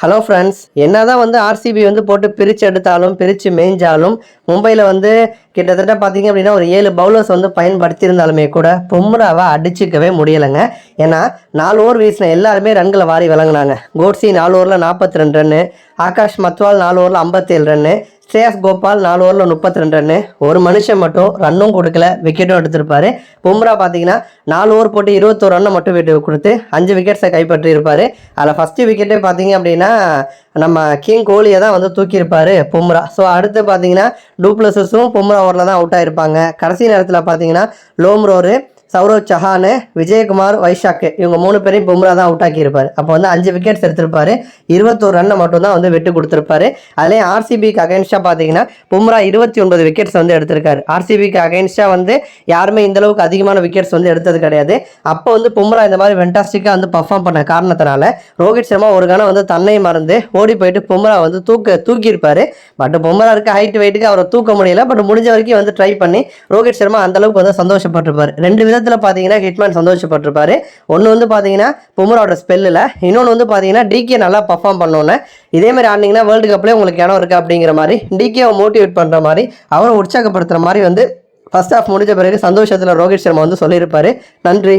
Hello friends என்னதான் வந்து RCB வந்து போட்டு பிரித்து எடுத்தாலும் பிரித்து மேய்ஞ்சாலும் மும்பையில் வந்து கிட்டத்தட்ட பார்த்தீங்க அப்படின்னா ஒரு ஏழு பவுலர்ஸ் வந்து பயன்படுத்தியிருந்தாலுமே கூட பும்ராவை அடிச்சுக்கவே முடியலைங்க. ஏன்னா நாலு ஓவர் வீசின எல்லாருமே ரன்களை வாரி விளங்கினாங்க கோட்ஸி நாலு ஓவரில் நாற்பத்தி ரெண்டு ரன்னு ஆகாஷ் மத்வால் நாலு ஓவரில் ஐம்பத்தேழு ரன்னு ஸ்ரேயஸ் கோபால் நாலு ஓவரில் முப்பத்தி ரெண்டு ரன்னு ஒரு மனுஷன் மட்டும் ரன்னும் கொடுக்கல விக்கெட்டும் எடுத்திருப்பார். பும்ரா பார்த்தீங்கன்னா நாலு ஓவர் போட்டு இருபத்தோரு ரன்னை மட்டும் விட்டு கொடுத்து அஞ்சு விக்கெட்ஸை கைப்பற்றியிருப்பார். அதில் ஃபஸ்ட்டு விக்கெட்டே பார்த்தீங்க அப்படின்னா நம்ம கிங் கோலியை தான் வந்து தூக்கியிருப்பார் பும்ரா. ஸோ அடுத்து பார்த்தீங்கன்னா டூப்ளஸஸும் பும்ரா ஓவரில் தான் அவுட் ஆயிருப்பாங்க. கடைசி நேரத்தில் பார்த்தீங்கன்னா லோம்ரோரு சௌரவ் சஹானு விஜயகுமார் வைஷாக்கு இவங்க மூணு பேரையும் பும்ரா தான் அவுட் ஆக்கியிருப்பார். அப்போ வந்து அஞ்சு விக்கெட்ஸ் எடுத்திருப்பாரு. இருபத்தோரு ரன்னை மட்டும்தான் வந்து விட்டு கொடுத்துருப்பாரு. அதுலேயும் ஆர்சிபிக்கு அகைன்ஸ்டாக பார்த்தீங்கன்னா பும்ரா இருபத்தி ஒன்பது விக்கெட்ஸ் வந்து எடுத்திருக்காரு. ஆர்சிபிக்கு அகைன்ஸ்டாக வந்து யாருமே இந்தளவுக்கு அதிகமான விக்கெட்ஸ் வந்து எடுத்தது கிடையாது. அப்போ வந்து பும்ரா இந்த மாதிரி வெண்டாஸ்டிக்காக வந்து பர்ஃபார்ம் பண்ண காரணத்தினால ரோஹித் சர்மா ஒரு கணம் வந்து தன்னை மறந்து ஓடி போயிட்டு பும்ரா வந்து தூக்க தூக்கியிருப்பார். பட் பும்ரா இருக்க ஹைட் வெயிட்டுக்கு அவரை தூக்க முடியல. பட் முடிஞ்ச வரைக்கும் வந்து ட்ரை பண்ணி ரோஹித் சர்மா அந்த அளவுக்கு வந்து சந்தோஷப்பட்டிருப்பார். ரெண்டு விதத்தில் பார்த்தீங்கன்னா ஹிட்மேன் சந்தோஷப்பட்டிருப்பாரு. ஒன்று வந்து பார்த்தீங்கன்னா பும்ராவோட ஸ்பெல்லில் இன்னொன்று வந்து பார்த்தீங்கன்னா டிகே நல்லா பர்ஃபார்ம் பண்ணோன்னே. இதே மாதிரி ஆடினீங்கன்னா வேர்ல்டு கப்லேயே உங்களுக்கு இடம் இருக்குது அப்படிங்கிற மாதிரி டிகேவை மோட்டிவேட் பண்ணுற மாதிரி அவரை உற்சாகப்படுத்துகிற மாதிரி வந்து ஃபர்ஸ்ட் ஹாஃப் முடிஞ்ச பிறகு சந்தோஷத்தில் ரோஹித் சர்மா வந்து சொல்லியிருப்பார். நன்றி.